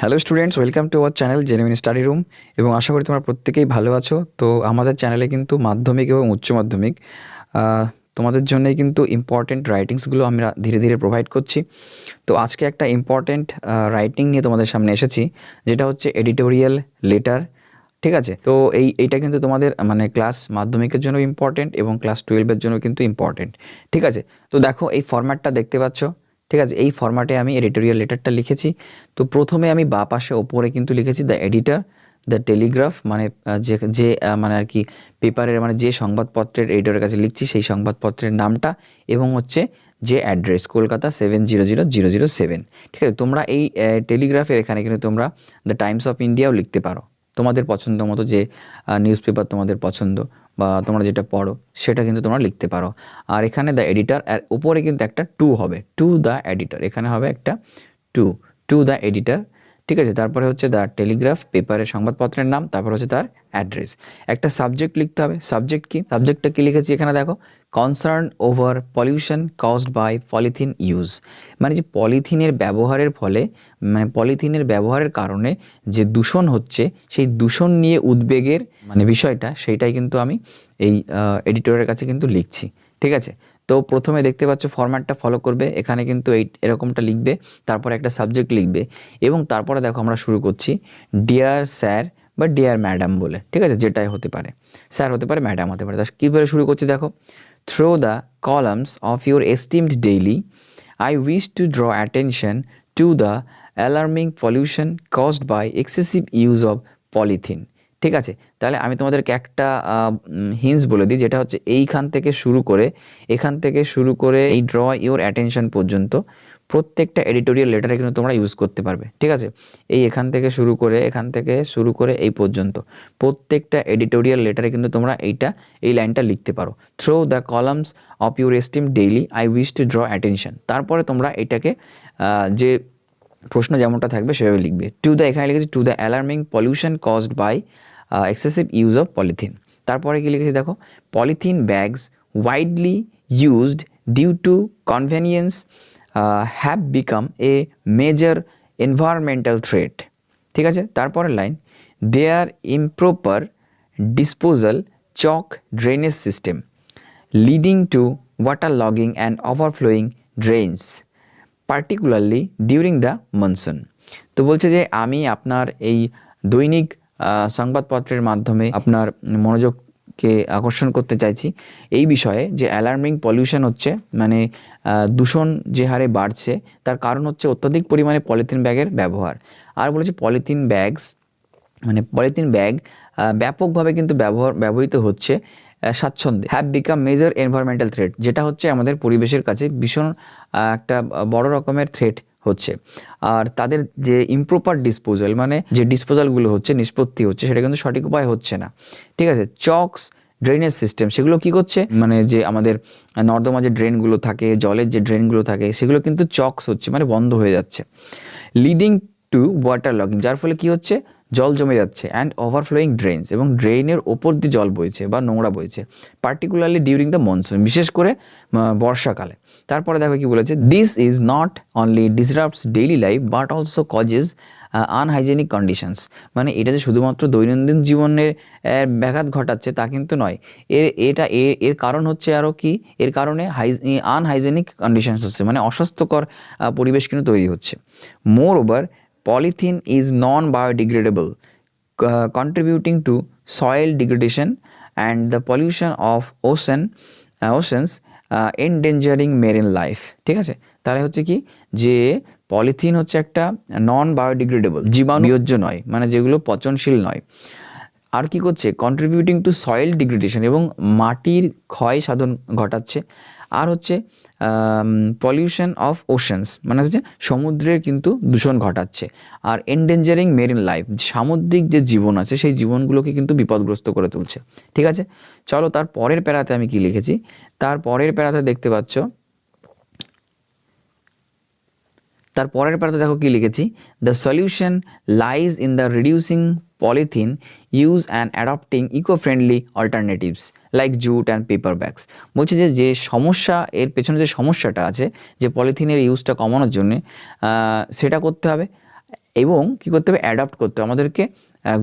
Hello students welcome to our channel genuine study room এবং আশা করি তোমরা প্রত্যেকেই ভালো আছো। তো আমাদের চ্যানেলে কিন্তু মাধ্যমিক এবং উচ্চ মাধ্যমিক। তোমাদের জন্যই কিন্তু ইম্পর্টেন্ট রাইটিংসগুলো আমরা ধীরে ধীরে প্রোভাইড করছি। তো আজকে একটা ইম্পর্টেন্ট রাইটিং নিয়ে তোমাদের সামনে এসেছি, যেটা হচ্ছে এডিটোরিয়াল লেটার ঠিক আছে? তো এই, এইটা কিন্তু তোমাদের মানে ক্লাস মাধ্যমিকের জন্য ইম্পর্টেন্ট এবং ক্লাস টুয়েলভের জন্য কিন্তু ইম্পর্টেন্ট ঠিক আছে? তো দেখো এই ফরম্যাটটা দেখতে পাচ্ছ। ঠিক আছে, এই ফরম্যাটে আমি এডিটোরিয়াল লেটারটা লিখেছি। তো প্রথমে আমি বা পাশে ওপরে কিন্তু লিখেছি দ্য এডিটার দ্য টেলিগ্রাফ মানে যে যে মানে আর কি পেপারের মানে যে সংবাদপত্রের এডিটরের কাছে লিখছি সেই সংবাদপত্রের নামটা এবং হচ্ছে যে address Kolkata seven zero zero zero zero seven ঠিক আছে, তোমরা এই টেলিগ্রাফের এখানে কিন্তু তোমরা দ্য টাইমস অফ ইন্ডিয়াও লিখতে পারো। তোমাদের পছন্দ মতো যে নিউজ পেপার তোমাদের পছন্দ বা তোমরা যেটা পড়ো, সেটা কিন্তু তোমরা লিখতে পারো। আর এখানে দ্য এডিটার আর উপরে কিন্তু একটা টু হবে। টু দ্য এডিটার এখানে হবে একটা টু টু দ্য এডিটর ঠিক আছে, তারপরে হচ্ছে দ্য টেলিগ্রাফ পেপারের সংবাদপত্রের নাম, তারপর হচ্ছে তার অ্যাড্রেস একটা সাবজেক্ট লিখতে হবে। সাবজেক্ট কি? সাবজেক্টটা কি লিখেছি এখানে দেখো? Concern over pollution caused by polythene use মানে যে পলিথিনের ব্যবহারের ফলে মানে পলিথিনের ব্যবহারের কারণে যে দূষণ হচ্ছে, সেই দূষণ নিয়ে উদ্বেগের মানে বিষয়টা, সেইটাই কিন্তু আমি এই এডিটরের কাছে কিন্তু লিখছি। ঠিক আছে? তো প্রথমে দেখতে পাচ্ছ ফরম্যাটটা ফলো করবে, এখানে কিন্তু এই এরকমটা লিখবে, তারপরে একটা সাবজেক্ট লিখবে এবং তারপরে দেখো আমরা শুরু করছি ডিয়ার স্যার বা ডিয়ার ম্যাডাম বলে, ঠিক আছে? যেটাই হতে পারে। স্যার হতে পারে ম্যাডাম হতে পারে। তা কীভাবে শুরু করছি দেখো? Through the columns of your esteemed daily I wish to draw attention to the alarming pollution caused by excessive use of polythene ঠিক আছে, তাহলে আমি তোমাদেরকে একটা হিন্স বলে দিই, যেটা হচ্ছে এইখান থেকে শুরু করে, এখান থেকে শুরু করে এই ড্র ইউর অ্যাটেনশন পর্যন্ত প্রত্যেকটা এডিটোরিয়াল লেটারে কিন্তু তোমরা ইউজ করতে পারবে, ঠিক আছে? এই এখান থেকে শুরু করে, এখান থেকে শুরু করে এই পর্যন্ত প্রত্যেকটা এডিটোরিয়াল লেটারে কিন্তু তোমরা এইটা, এই লাইনটা লিখতে পারো। Through the columns of your esteem daily I wish to draw attention তারপরে তোমরা এটাকে যে প্রশ্ন যেমনটা থাকবে সেভাবে লিখবে। টু দ্য এখানে লিখেছি to the alarming pollution caused by excessive use of polythene তারপরে কি লিখেছি দেখো? Polythene bags widely used due to convenience have become a major environmental threat ঠিক আছে? তারপরের line there improper disposal choke drainage system leading to waterlogging and overflowing drains particularly during the monsoon তো বলছে যে, আমি আপনার এই দৈনিক সংবাদপত্রের মাধ্যমে আপনার মনোযোগকে আকর্ষণ করতে চাইছি। এই বিষয়ে যে অ্যালার্মিং পলিউশন হচ্ছে মানে দূষণ যে হারে বাড়ছে, তার কারণ হচ্ছে অত্যাধিক পরিমাণে পলিথিন ব্যাগের ব্যবহার। আর বলেছে পলিথিন ব্যাগস মানে পলিথিন ব্যাগ ব্যাপকভাবে কিন্তু ব্যবহার, ব্যবহৃত হচ্ছে স্বাচ্ছন্দ্যে। Have become major environmental threat যেটা হচ্ছে আমাদের পরিবেশের কাছে ভীষণ একটা বড় রকমের থ্রেট হচ্ছে। আর তাদের যে ইম্প্রপার ডিসপোজাল মানে যে ডিসপোজালগুলো হচ্ছে, নিষ্পত্তি হচ্ছে, সেটা কিন্তু সঠিক উপায় হচ্ছে না। ঠিক আছে? চকস ড্রেনেজ সিস্টেম সেগুলো কি করছে? মানে যে আমাদের নর্দমা যে ড্রেনগুলো থাকে, জলের যে ড্রেনগুলো থাকে, সেগুলো কিন্তু চকস হচ্ছে মানে বন্ধ হয়ে যাচ্ছে। লিডিং টু ওয়াটার লগিং যার ফলে কি হচ্ছে? জল জমে যাচ্ছে অ্যান্ড ওভারফ্লোয়িং ড্রেনস এবং ড্রেনের ওপর দিয়ে জল বইছে বা নোংরা বইছে পার্টিকুলারলি ডিউরিং দ্য মনসুন বিশেষ করে বর্ষাকালে। তারপরে দেখো কি বলেছে this is not only disrupts daily life but also causes unhygienic conditions মানে এটা যে শুধুমাত্র দৈনন্দিন জীবনের ব্যাঘাত ঘটাচ্ছে তা কিন্তু নয়। এর, এটা এর কারণ হচ্ছে আরও কি? এর কারণে হাইজ আনহাইজেনিক কন্ডিশনস হচ্ছে মানে অস্বাস্থ্যকর পরিবেশ কিন্তু তৈরি হচ্ছে। More over polythene uh, contributing to soil degradation and the pollution of ocean, uh, oceans, uh, endangering marine life. ঠিক আছে তাহলে হচ্ছে কি যে পলিথিন হচ্ছে একটা নন বায়োডিগ্রেডেবল জীবাণুযোজ্য নয় মানে যেগুলো পচনশীল নয় আর কি করছে? কন্ট্রিবিউটিং টু সয়েল ডিগ্রেডেশন এবং মাটির ক্ষয় সাধন ঘটাচ্ছে। আর হচ্ছে পলিউশন অফ ওশানস মানে হচ্ছে সমুদ্রের কিন্তু দূষণ ঘটাচ্ছে। আর এন্ডেঞ্জারিং মেরিন লাইফ সামুদ্রিক যে জীবন আছে, সেই জীবনগুলোকে কিন্তু বিপদগ্রস্ত করে তুলছে। ঠিক আছে? চলো তার পরের প্যারাতে আমি কি লিখেছি? তার পরের প্যারাতে দেখতে পাচ্ছ, তার পরের পাতাতে দেখো কি লিখেছি? The solution lies in the reducing polythene use and adopting eco friendly alternatives like jute and paper bags বলছে যে যে সমস্যা, এর পেছনে যে সমস্যাটা আছে, যে পলিথিনের ইউজটা কমানোর জন্য সেটা করতে হবে এবং কী করতে হবে? অ্যাডাপ্ট করতে হবে। আমাদেরকে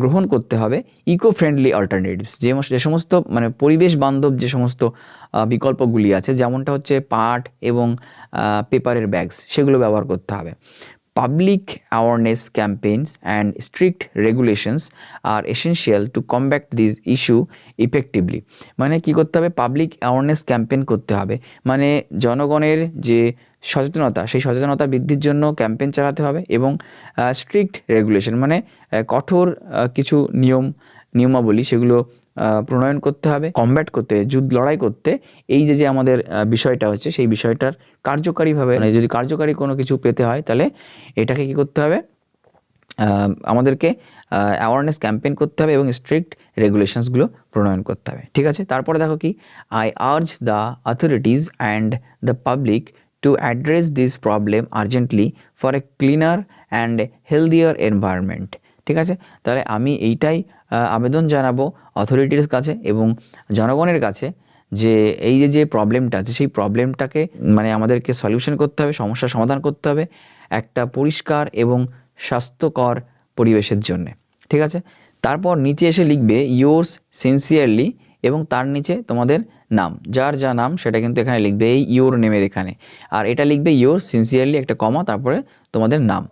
গ্রহণ করতে হবে ইকো ফ্রেন্ডলি অল্টারনেটিভস যে যে সমস্ত মানে পরিবেশ বান্ধব যে সমস্ত বিকল্পগুলি আছে, যেমনটা হচ্ছে পাট এবং পেপারের ব্যাগস সেগুলো ব্যবহার করতে হবে। Public awareness campaigns and strict regulations are essential to combat this issue effectively. মানে কি করতে হবে? পাবলিক অ্যাওয়ারনেস ক্যাম্পেইন করতে হবে। মানে জনগণের যে সচেতনতা, সেই সচেতনতা বৃদ্ধির জন্য ক্যাম্পেইন চালাতে হবে এবং স্ট্রিক্ট রেগুলেশন মানে কঠোর কিছু নিয়ম নিয়মাবলী সেগুলো প্রণয়ন করতে হবে কমব্যাট করতে, যুদ্ধ, লড়াই করতে। এই যে যে আমাদের বিষয়টা হচ্ছে, সেই বিষয়টার কার্যকারীভাবে মানে যদি কার্যকারী কোনো কিছু পেতে হয়, তাহলে এটাকে কি করতে হবে? আমাদেরকে অ্যাওয়ারনেস ক্যাম্পেইন করতে হবে এবং স্ট্রিক্ট রেগুলেশনসগুলো প্রণয়ন করতে হবে। ঠিক আছে? তারপরে দেখো কি I urge the authorities and the public to address this problem urgently for a cleaner and healthier environment ঠিক আছে? তাহলে আমি এইটাই আবেদন জানাব অথরিটির কাছে এবং জনগণের কাছে যে এই যে যে প্রবলেমটা আছে, সেই প্রবলেমটাকে মানে আমাদেরকে সলিউশন করতে হবে, সমস্যার সমাধান করতে হবে একটা পরিষ্কার এবং স্বাস্থ্যকর পরিবেশের জন্যে। ঠিক আছে? তারপর নিচে এসে লিখবে ইয়োর্স সিনসিয়ারলি এবং তার নিচে তোমাদের নাম। যার যা নাম, সেটা কিন্তু এখানে লিখবে এই ইয়োর নেমের এখানে। আর এটা লিখবে ইয়োর সিনসিয়ারলি একটা কমা তারপরে তোমাদের নাম।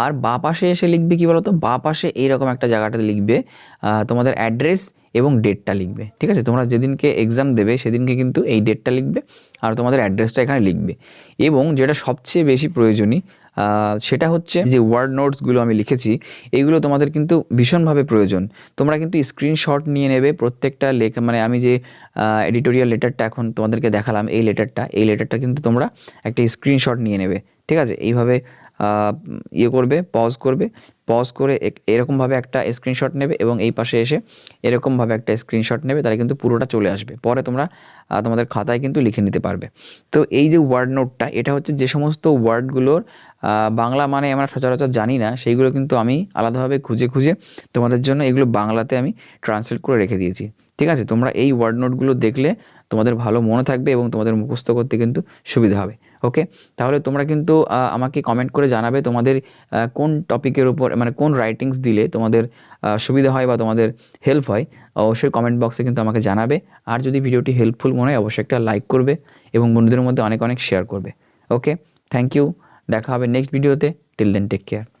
আর বা পাশে এসে লিখবে কি বলতো? বা পাশে এইরকম একটা জায়গাটাতে লিখবে তোমাদের অ্যাড্রেস এবং ডেটটা লিখবে। ঠিক আছে? তোমরা যেদিনকে এক্সাম দেবে, সেদিনকে কিন্তু এই ডেটটা লিখবে, আর তোমাদের অ্যাড্রেসটা এখানে লিখবে। এবং যেটা সবচেয়ে বেশি প্রয়োজনীয় সেটা হচ্ছে যে ওয়ার্ড নোটসগুলো আমি লিখেছি, এগুলো তোমাদের কিন্তু ভীষণভাবে প্রয়োজন। তোমরা কিন্তু স্ক্রিনশট নিয়ে নেবে প্রত্যেকটা লেখ মানে আমি যে এডিটোরিয়াল লেটারটা এখন তোমাদেরকে দেখালাম, এই লেটারটা এই লেটারটা কিন্তু তোমরা একটা স্ক্রিনশট নিয়ে নেবে। ঠিক আছে? এইভাবে ইয়ে করবে পজ করবে। পজ করে এরকমভাবে একটা স্ক্রিনশট নেবে এবং এই পাশে এসে এরকমভাবে একটা স্ক্রিনশট নেবে, তাহলে কিন্তু পুরোটা চলে আসবে। পরে তোমরা তোমাদের খাতায় কিন্তু লিখে নিতে পারবে। তো এই যে ওয়ার্ড নোটটা এটা হচ্ছে যে সমস্ত ওয়ার্ডগুলোর বাংলা মানে আমরা সচরাচর জানি না, সেইগুলো কিন্তু আমি আলাদাভাবে খুঁজে খুঁজে তোমাদের জন্য এগুলো বাংলাতে আমি ট্রান্সলেট করে রেখে দিয়েছি। ঠিক আছে? তোমরা এই ওয়ার্ড নোটগুলো দেখলে তোমাদের ভালো মনে থাকবে এবং তোমাদের মুখস্থ করতে কিন্তু সুবিধা হবে ওকে তাহলে তোমরা কিন্তু আমাকে কমেন্ট করে জানাবে তোমাদের কোন টপিকের উপর মানে কোন রাইটিংস দিলে তোমাদের সুবিধা হয় বা তোমাদের হেল্প হয়, অবশ্যই কমেন্ট বক্সে কিন্তু আমাকে জানাবে। আর যদি ভিডিওটি হেল্পফুল মনে হয়, অবশ্যই একটা লাইক করবে এবং বন্ধুদের মধ্যে অনেক অনেক শেয়ার করবে ওকে থ্যাংক ইউ দেখা হবে নেক্সট ভিডিওতে টিল দেন টেক কেয়ার